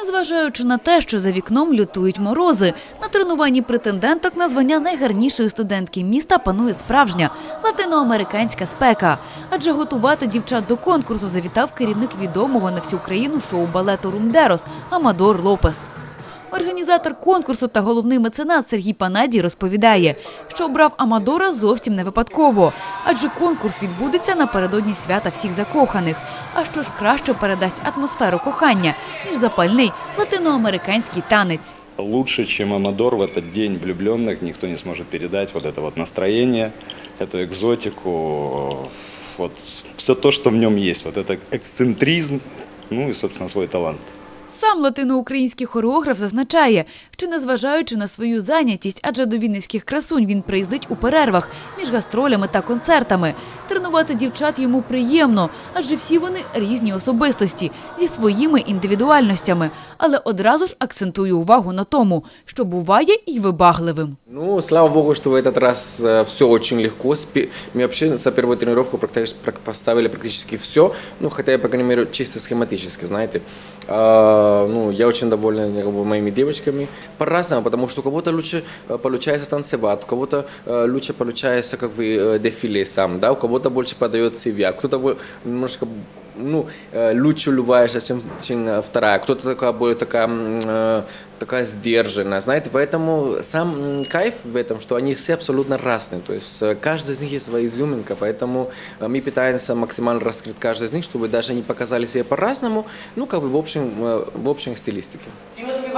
Незважаючи на те, що за вікном лютують морози, на тренуванні претенденток на звання найгарнішої студентки міста панує справжня латиноамериканська спека. Адже готувати дівчат до конкурсу завітав керівник відомого на всю країну шоу балету Румдерос Амадор Лопес. Організатор конкурсу та головний меценат Сергій Панадій розповідає, що обрав Амадора зовсім не випадково, адже конкурс відбудеться напередодні свята всіх закоханих. А що ж краще передасть атмосферу кохання, ніж запальний латиноамериканський танець. Лучше, чем Амадор в этот день влюбленных, никто не сможет передать вот это вот настроение, эту экзотику, вот все то, что в нем есть, вот это эксцентризм, ну и, собственно, свой талант. Сам латиноукраїнський хореограф зазначає, що незважаючи на свою зайнятість, адже до вінницьких красунь він приїздить у перервах між гастролями та концертами. Тренувати дівчат йому приємно, адже всі вони різні особистості зі своїми індивідуальностями. Але одразу ж акцентує увагу на тому, що буває і вибагливим. Ну, слава богу, что в этот раз все очень легко. Спи- Мы вообще за первую тренировку практи- прак- поставили практически все, ну, хотя я, по крайней мере, чисто схематически, знаете. А, ну, я очень доволен как бы, моими девочками. По-разному, потому что у кого-то лучше э, получается танцевать, у кого-то э, лучше получается как бы э, дефиле сам, да, у кого-то больше подает себя, кто-то бо- немножко ну, лучше улыбаешься, чем, чем э, вторая, кто-то такая более такая, такая сдержанная, знаете, поэтому сам кайф в этом, что они все абсолютно разные, то есть каждый из них есть своя изюминка, поэтому мы пытаемся максимально раскрыть каждый из них, чтобы даже они показали себя по-разному, ну, как бы в общем, в общей стилистике.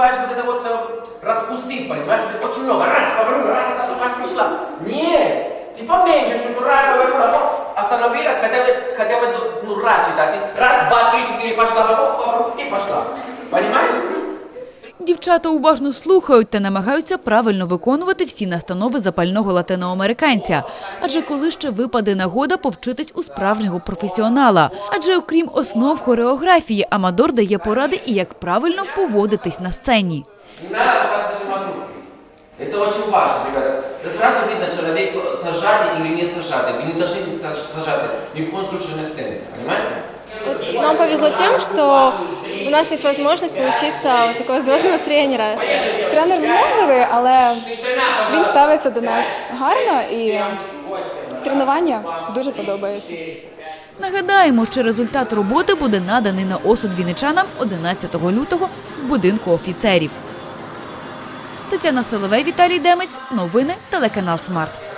Ты не успеваешь вот это вот э, раскусить, понимаешь? Это очень много. Раз, повернула, раз, раз, раз, пошла. Нет, ты поменьше, чуть раз, повернула, оп, остановилась, хотя бы, хотя бы ну, раз читать. Раз, два, три, четыре, пошла, оп, оп, и пошла. Понимаешь? Дівчата уважно слухають та намагаються правильно виконувати всі настанови запального латиноамериканця. Адже коли ще випаде нагода повчитись у справжнього професіонала. Адже окрім основ хореографії, Амадор дає поради і як правильно поводитись на сцені. Не надо пытаться зажимать руки. Это очень важно, ребята. Это сразу видно, человек сажатый или не сажатый. Вы не должны быть саж- сажаты ни в коем случае на сцене, понимаете? Вот нам повезло тем, что у нас есть возможность поучиться у такого звездного тренера. Тренер вимогливий, але він ставиться до нас гарно і тренування дуже подобається. Нагадаємо, що результат роботи буде наданий на осуд вінничанам 11 лютого в будинку офіцерів. Тетяна Соловей, Віталій Демець. Новини телеканал Смарт.